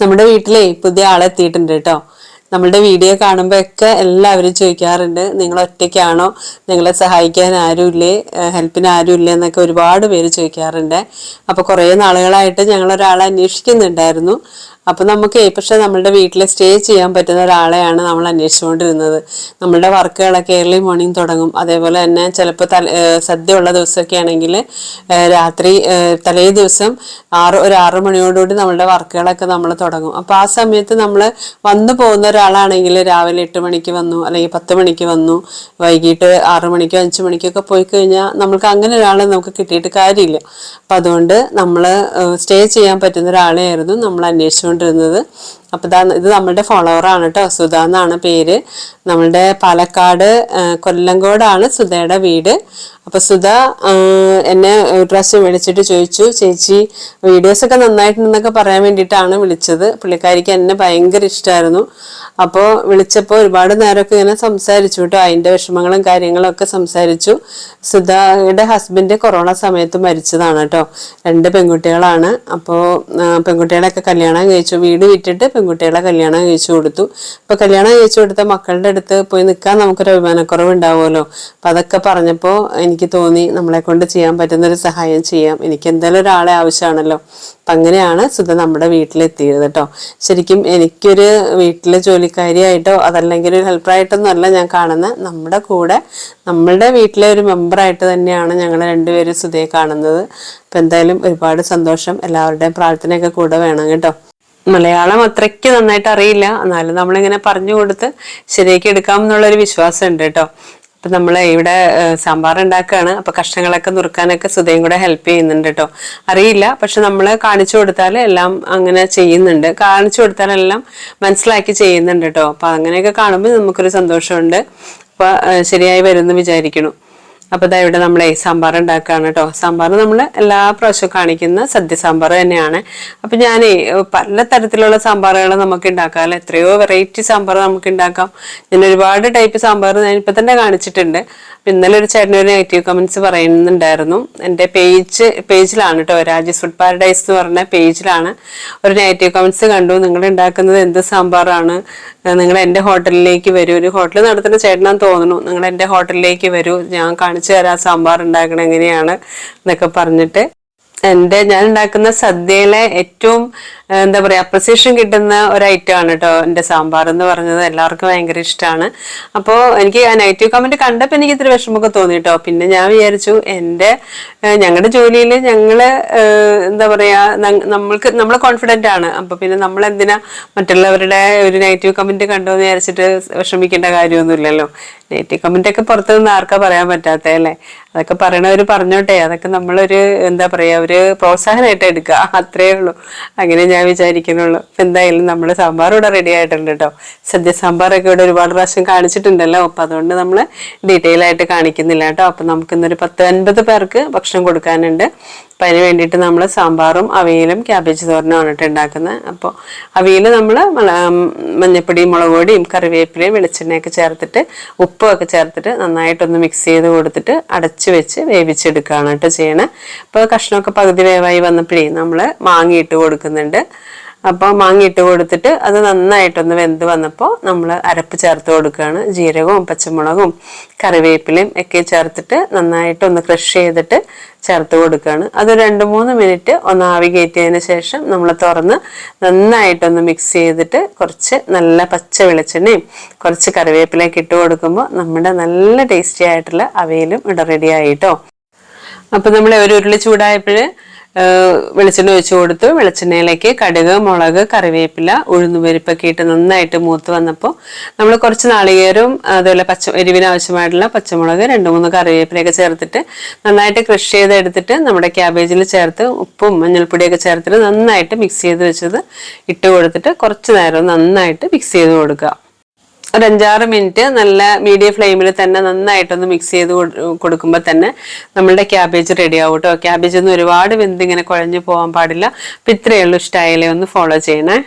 നമ്മുടെ വീട്ടിലെ പുതിയ ആളെ എത്തിയിട്ടുണ്ട് കേട്ടോ. നമ്മളുടെ വീഡിയോ കാണുമ്പോൾ ഒക്കെ എല്ലാവരും ചോദിക്കാറുണ്ട് നിങ്ങൾ ഒറ്റയ്ക്കാണോ? നിങ്ങളെ സഹായിക്കാൻ ആരുമില്ലേ? ഹെൽപ്പിന് ആരുമില്ലേ? എന്നൊക്കെ ഒരുപാട് പേര് ചോദിക്കാറുണ്ട്. അപ്പോൾ കുറേ നാളുകളായിട്ട് ഞങ്ങൾ ഒരാളെ അന്വേഷിക്കുന്നുണ്ടായിരുന്നു. അപ്പോൾ നമുക്ക് പക്ഷേ നമ്മളുടെ വീട്ടിൽ സ്റ്റേ ചെയ്യാൻ പറ്റുന്ന ഒരാളെയാണ് നമ്മൾ അന്വേഷിച്ചുകൊണ്ടിരുന്നത്. നമ്മളുടെ വർക്കുകളൊക്കെ ഏർലി മോർണിംഗ് തുടങ്ങും. അതേപോലെ തന്നെ ചിലപ്പോൾ തല സദ്യ ഉള്ള ദിവസമൊക്കെ ആണെങ്കിൽ രാത്രി തലേ ദിവസം ആറ് ഒരു ആറ് മണിയോടുകൂടി നമ്മളുടെ വർക്കുകളൊക്കെ നമ്മൾ തുടങ്ങും. അപ്പോൾ ആ സമയത്ത് നമ്മൾ വന്നു പോകുന്ന ഒരാളാണെങ്കിൽ രാവിലെ എട്ട് മണിക്ക് വന്നു അല്ലെങ്കിൽ പത്ത് മണിക്ക് വന്നു വൈകിട്ട് ആറ് മണിക്കോ അഞ്ച് മണിക്കൊക്കെ പോയി കഴിഞ്ഞാൽ നമുക്ക് അങ്ങനെ ഒരാളെ നമുക്ക് കിട്ടിയിട്ട് കാര്യമില്ല. അപ്പം അതുകൊണ്ട് നമ്മൾ സ്റ്റേ ചെയ്യാൻ പറ്റുന്ന ഒരാളെയായിരുന്നു നമ്മൾ അന്വേഷിച്ചുകൊണ്ടിരുന്നത് അപ്പോൾ ഇതാ ഇത് നമ്മളുടെ ആണ് കേട്ടോ സുധ എന്നാണ് പേര്. നമ്മളുടെ പാലക്കാട് കൊല്ലങ്കോടാണ് സുധയുടെ വീട്. അപ്പോൾ സുധ എന്നെ ഒരു പ്രാവശ്യം വിളിച്ചിട്ട് ചോദിച്ചു ചേച്ചി വീഡിയോസൊക്കെ നന്നായിട്ടുണ്ടെന്നൊക്കെ പറയാൻ വേണ്ടിയിട്ടാണ് വിളിച്ചത്. പുള്ളിക്കാരിക്ക് എന്നെ ഭയങ്കര ഇഷ്ടമായിരുന്നു അപ്പോൾ വിളിച്ചപ്പോൾ ഒരുപാട് നേരമൊക്കെ ഇങ്ങനെ സംസാരിച്ചു കേട്ടോ അതിന്റെ വിഷമങ്ങളും കാര്യങ്ങളും ഒക്കെ സംസാരിച്ചു. സുധയുടെ ഹസ്ബൻഡ് കൊറോണ സമയത്ത് മരിച്ചതാണ് കേട്ടോ രണ്ട് പെൺകുട്ടികളാണ്. അപ്പോൾ പെൺകുട്ടികളെയൊക്കെ കല്യാണം കഴിച്ചു. വീട് വിറ്റിട്ട് പെൺകുട്ടികളെ കല്യാണം കഴിച്ചു കൊടുത്തു. അപ്പോൾ കല്യാണം കഴിച്ചു കൊടുത്ത മക്കളുടെ അടുത്ത് പോയി നിൽക്കാൻ നമുക്കൊരു അഭിമാനക്കുറവ് ഉണ്ടാവുമല്ലോ അപ്പം അതൊക്കെ പറഞ്ഞപ്പോൾ എനിക്ക് തോന്നി നമ്മളെ കൊണ്ട് ചെയ്യാൻ പറ്റുന്ന ഒരു സഹായം ചെയ്യാം. എനിക്ക് എന്തായാലും ഒരാളെ ആവശ്യമാണല്ലോ. അപ്പം അങ്ങനെയാണ് സുധ നമ്മുടെ വീട്ടിലെത്തിയത് കേട്ടോ. ശരിക്കും എനിക്കൊരു വീട്ടിലെ ജോലിക്കാരിയായിട്ടോ അതല്ലെങ്കിൽ ഒരു ഹെൽപ്പറായിട്ടൊന്നും അല്ല ഞാൻ കാണുന്നത്. നമ്മുടെ കൂടെ നമ്മളുടെ വീട്ടിലെ ഒരു മെമ്പറായിട്ട് തന്നെയാണ് ഞങ്ങൾ രണ്ടുപേരും സുധയെ കാണുന്നത്. അപ്പം എന്തായാലും ഒരുപാട് സന്തോഷം. എല്ലാവരുടെയും പ്രാർത്ഥനയൊക്കെ കൂടെ വേണം കേട്ടോ. മലയാളം അത്രയ്ക്ക് നന്നായിട്ട് അറിയില്ല എന്നാലും നമ്മളിങ്ങനെ പറഞ്ഞു കൊടുത്ത് ശരിയാക്കി എടുക്കാം എന്നുള്ളൊരു വിശ്വാസം ഉണ്ട് കേട്ടോ. അപ്പം നമ്മൾ ഇവിടെ സാമ്പാർ ഉണ്ടാക്കുകയാണ് അപ്പം കഷ്ണങ്ങളൊക്കെ നുറുക്കാനൊക്കെ സുധയും കൂടെ ഹെൽപ്പ് ചെയ്യുന്നുണ്ട് കേട്ടോ. അറിയില്ല. പക്ഷെ നമ്മൾ കാണിച്ചു കൊടുത്താൽ എല്ലാം അങ്ങനെ ചെയ്യുന്നുണ്ട്. കാണിച്ചു കൊടുത്താലെല്ലാം മനസ്സിലാക്കി ചെയ്യുന്നുണ്ട് കേട്ടോ. അപ്പം അങ്ങനെയൊക്കെ കാണുമ്പോൾ നമുക്കൊരു സന്തോഷമുണ്ട്. അപ്പം ശരിയായി വരുമെന്ന് വിചാരിക്കുന്നു. അപ്പൊ ഇതാ ഇവിടെ നമ്മളെ സാമ്പാർ ഉണ്ടാക്കുകയാണ് കേട്ടോ സാമ്പാർ നമ്മൾ എല്ലാ പ്രാവശ്യവും കാണിക്കുന്ന സദ്യ സാമ്പാർ തന്നെയാണ്. അപ്പൊ ഞാൻ പല തരത്തിലുള്ള സാമ്പാറുകൾ നമുക്ക് ഉണ്ടാക്കാം. എത്രയോ വെറൈറ്റി സാമ്പാർ നമുക്ക് ഉണ്ടാക്കാം. ഞാൻ ഒരുപാട് ടൈപ്പ് സാമ്പാർ ഞാൻ ഇപ്പൊ തന്നെ കാണിച്ചിട്ടുണ്ട്. ഇന്നലെ ഒരു ചേട്ടൻ ഒരു നെഗറ്റീവ് കമന്റ്സ് പറയുന്നുണ്ടായിരുന്നു. എന്റെ പേജ് പേജിലാണ് കേട്ടോ രാജേഷ് ഫുഡ് പാരഡൈസ് എന്ന് പറഞ്ഞ പേജിലാണ് ഒരു നെഗറ്റീവ് കമന്റ്സ് കണ്ടു. നിങ്ങൾ ഉണ്ടാക്കുന്നത് എന്ത് സാമ്പാറാണ്? നിങ്ങൾ എന്റെ ഹോട്ടലിലേക്ക് വരൂ. ഒരു ഹോട്ടൽ നടത്തുന്ന ചേട്ടനാന്ന് തോന്നുന്നു. നിങ്ങൾ എന്റെ ഹോട്ടലിലേക്ക് വരൂ. ഞാൻ കാണിച്ചു തരാം സാമ്പാർ ഉണ്ടാക്കണം എങ്ങനെയാണ് എന്നൊക്കെ പറഞ്ഞിട്ട്. എന്റെ ഞാൻ ഉണ്ടാക്കുന്ന സദ്യയിലെ ഏറ്റവും എന്താ പറയുക അപ്രിസിയേഷൻ കിട്ടുന്ന ഒരു ഐറ്റം ആണ് കേട്ടോ എന്റെ സാമ്പാർ എന്ന് പറഞ്ഞത്. എല്ലാവർക്കും ഭയങ്കര ഇഷ്ടമാണ് അപ്പോൾ എനിക്ക് ആ നെഗറ്റീവ് കമന്റ് കണ്ടപ്പോൾ എനിക്ക് ഇത്തിരി വിഷമമൊക്കെ തോന്നി കേട്ടോ പിന്നെ ഞാൻ വിചാരിച്ചു എന്റെ ഞങ്ങളുടെ ജോലിയിൽ ഞങ്ങൾ എന്താ പറയുക നമ്മൾക്ക് നമ്മൾ കോൺഫിഡന്റ് ആണ്. അപ്പോൾ പിന്നെ നമ്മൾ എന്തിനാ മറ്റുള്ളവരുടെ ഒരു നെഗറ്റീവ് കമന്റ് കണ്ടോ എന്ന് വിചാരിച്ചിട്ട് വിഷമിക്കേണ്ട കാര്യമൊന്നുമില്ലല്ലോ. നെഗറ്റീവ് കമന്റ് ഒക്കെ പുറത്തു നിന്ന് ആർക്കാ പറയാൻ പറ്റാത്ത അല്ലേ? അതൊക്കെ പറയണവർ പറഞ്ഞോട്ടെ. അതൊക്കെ നമ്മളൊരു എന്താ പറയുക ഒരു പ്രോത്സാഹനമായിട്ട് എടുക്കുക അത്രേ ഉള്ളൂ. അങ്ങനെ ഞാൻ വിചാരിക്കുന്നുള്ളൂ. എന്തായാലും നമ്മൾ സാമ്പാർ ഇവിടെ റെഡി ആയിട്ടുണ്ട് കേട്ടോ സദ്യ സാമ്പാറൊക്കെ ഇവിടെ ഒരുപാട് പ്രാവശ്യം കാണിച്ചിട്ടുണ്ടല്ലോ. അപ്പം അതുകൊണ്ട് നമ്മൾ ഡീറ്റെയിൽ ആയിട്ട് കാണിക്കുന്നില്ല കേട്ടോ അപ്പം നമുക്കിന്നൊരു പത്ത് അൻപത് പേർക്ക് ഭക്ഷണം കൊടുക്കാനുണ്ട്. അപ്പം അതിന് വേണ്ടിയിട്ട് നമ്മൾ സാമ്പാറും അവിയലും ക്യാബേജ് തോരനുമാണ് കേട്ടോ ഉണ്ടാക്കുന്നത് അപ്പോൾ അവിയൽ നമ്മൾ മഞ്ഞപ്പൊടിയും മുളക് പൊടിയും കറിവേപ്പിലയും വെളിച്ചെണ്ണയൊക്കെ ചേർത്തിട്ട് ഉപ്പൊക്കെ ഒക്കെ ചേർത്തിട്ട് നന്നായിട്ടൊന്ന് മിക്സ് ചെയ്ത് കൊടുത്തിട്ട് അടച്ച് വെച്ച് വേവിച്ചെടുക്കുകയാണ് കേട്ടോ ചെയ്യണേ. അപ്പോൾ കഷ്ണമൊക്കെ പകുതി വേവായി വന്നപ്പോഴേ നമ്മൾ മാങ്ങ ഇട്ട് കൊടുക്കുന്നുണ്ട്. അപ്പോൾ മാങ്ങ ഇട്ട് കൊടുത്തിട്ട് അത് നന്നായിട്ടൊന്ന് വെന്ത് വന്നപ്പോൾ നമ്മൾ അരപ്പ് ചേർത്ത് കൊടുക്കുകയാണ് ജീരകവും പച്ചമുളകും കറിവേപ്പിലയും ഒക്കെ ചേർത്തിട്ട് നന്നായിട്ടൊന്ന് ക്രഷ് ചെയ്തിട്ട് ചേർത്ത് കൊടുക്കുകയാണ് അത് രണ്ട് മൂന്ന് മിനിറ്റ് ഒന്ന് ആവി കയറ്റിയതിന് ശേഷം നമ്മൾ തുറന്ന് നന്നായിട്ടൊന്ന് മിക്സ് ചെയ്തിട്ട് കുറച്ച് നല്ല പച്ച വെളിച്ചെണ്ണയും കുറച്ച് കറിവേപ്പിലയും ഇട്ട് കൊടുക്കുമ്പോൾ നമ്മുടെ നല്ല ടേസ്റ്റി ആയിട്ടുള്ള അവയിലും ഇവിടെ റെഡി ആയിട്ടോ. അപ്പം നമ്മൾ ഒരു ഉരുളി ചൂടായപ്പോൾ വെളിച്ചെണ്ണ ഒഴിച്ചു കൊടുത്തു വെളിച്ചെണ്ണയിലേക്ക് കടുക് മുളക് കറിവേപ്പില ഉഴുന്നുപരിപ്പൊക്കെ ഇട്ട് നന്നായിട്ട് മൂത്ത് വന്നപ്പോൾ നമ്മൾ കുറച്ച് നാളികേരവും അതുപോലെ പച്ച എരിവിന് ആവശ്യമായിട്ടുള്ള പച്ചമുളക് രണ്ട് മൂന്ന് കറിവേപ്പിലയൊക്കെ ചേർത്തിട്ട് നന്നായിട്ട് കൃഷി ചെയ്തെടുത്തിട്ട് നമ്മുടെ ക്യാബേജിൽ ചേർത്ത് ഉപ്പും മഞ്ഞൾപ്പൊടിയൊക്കെ ചേർത്തിട്ട് നന്നായിട്ട് മിക്സ് ചെയ്ത് വെച്ചത് ഇട്ട് കൊടുത്തിട്ട് കുറച്ച് നേരം നന്നായിട്ട് മിക്സ് ചെയ്ത് കൊടുക്കുക. ഒരു അഞ്ചാറ് മിനിറ്റ് നല്ല മീഡിയം ഫ്ലെയിമിൽ തന്നെ നന്നായിട്ടൊന്ന് മിക്സ് ചെയ്ത് കൊടുക്കുമ്പോൾ തന്നെ നമ്മളുടെ ക്യാബേജ് റെഡി ആവും കേട്ടോ ക്യാബേജ് ഒന്നും ഒരുപാട് വെന്ത് ഇങ്ങനെ കുഴഞ്ഞു പോകാൻ പാടില്ല. അപ്പം ഇത്രയേ ഉള്ളൂ സ്റ്റൈലേ ഒന്ന് ഫോളോ ചെയ്യണേ.